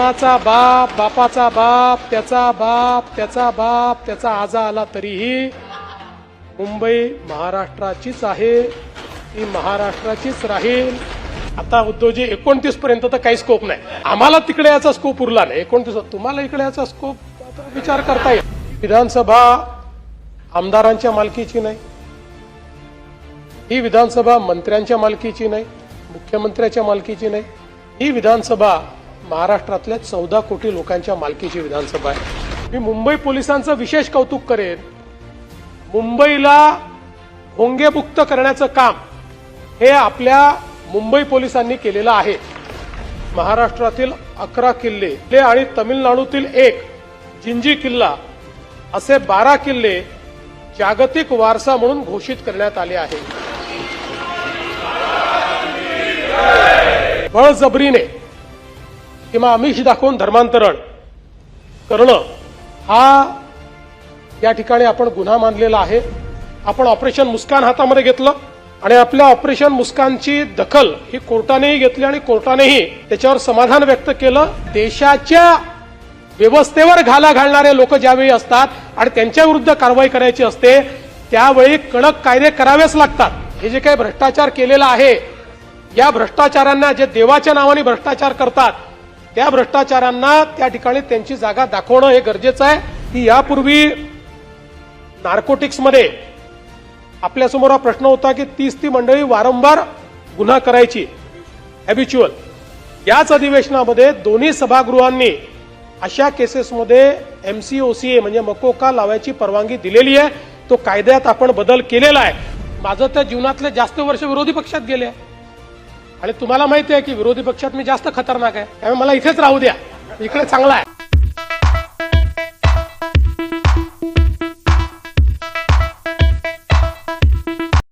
कोणाचा बाप बापाचा बाप त्याचा बाप त्याचा बाप त्याचा आजा आला तरीही मुंबई महाराष्ट्राचीच आहे ती महाराष्ट्राचीच राहील. आता उद्योजी एकोणतीस पर्यंत तर काही स्कोप नाही. आम्हाला तिकडे याचा स्कोप उरला नाही. एकोणतीस तुम्हाला इकडे याचा स्कोप आता विचार करता येईल. विधानसभा आमदारांच्या मालकीची नाही. ही विधानसभा मंत्र्यांच्या मालकीची नाही. मुख्यमंत्र्याच्या मालकीची नाही. ही विधानसभा महाराष्ट्रातल्या चौदा कोटी लोकांच्या मालकीची विधानसभा आहे. मी मुंबई पोलिसांचं विशेष कौतुक करेन. मुंबईला होंगेमुक्त करण्याचं काम हे आपल्या मुंबई पोलिसांनी केलेलं आहे. महाराष्ट्रातील अकरा किल्ले आणि तमिळनाडूतील एक जिंजी किल्ला असे बारा किल्ले जागतिक वारसा म्हणून घोषित करण्यात आले आहे. बळजबरीने किंवा आमिष दाखवून धर्मांतरण करणं हा या ठिकाणी आपण गुन्हा मानलेला आहे. आपण ऑपरेशन मुस्कान हातामध्ये घेतलं आणि आपल्या ऑपरेशन मुस्कानची दखल ही कोर्टानेही घेतली आणि कोर्टानेही त्याच्यावर समाधान व्यक्त केलं. देशाच्या व्यवस्थेवर घाला घालणारे लोक ज्यावेळी असतात आणि त्यांच्या विरुद्ध कारवाई करायची असते त्यावेळी कडक कायदे करावेच लागतात. हे जे काही भ्रष्टाचार केलेला आहे या भ्रष्टाचारांना जे देवाच्या नावाने भ्रष्टाचार करतात त्या भ्रष्टाचारांना त्या ठिकाणी त्यांची जागा दाखवणं हे गरजेचं आहे. की यापूर्वी नार्कोटिक्समध्ये आपल्यासमोर हा प्रश्न होता की तीस ती मंडळी वारंवार गुन्हा करायची. हॅबिच्युअल याच अधिवेशनामध्ये दोन्ही सभागृहांनी अशा केसेसमध्ये एमसीओसीए म्हणजे मकोका लावायची परवानगी दिलेली आहे. तो कायद्यात आपण बदल केलेला आहे. माझं त्या जीवनातले जास्त वर्ष विरोधी पक्षात गेले आहे. आणि तुम्हाला माहिती आहे की विरोधी पक्षात मी जास्त खतरनाक आहे. त्यामुळे मला इथेच राहू द्या. इकडे चांगला आहे.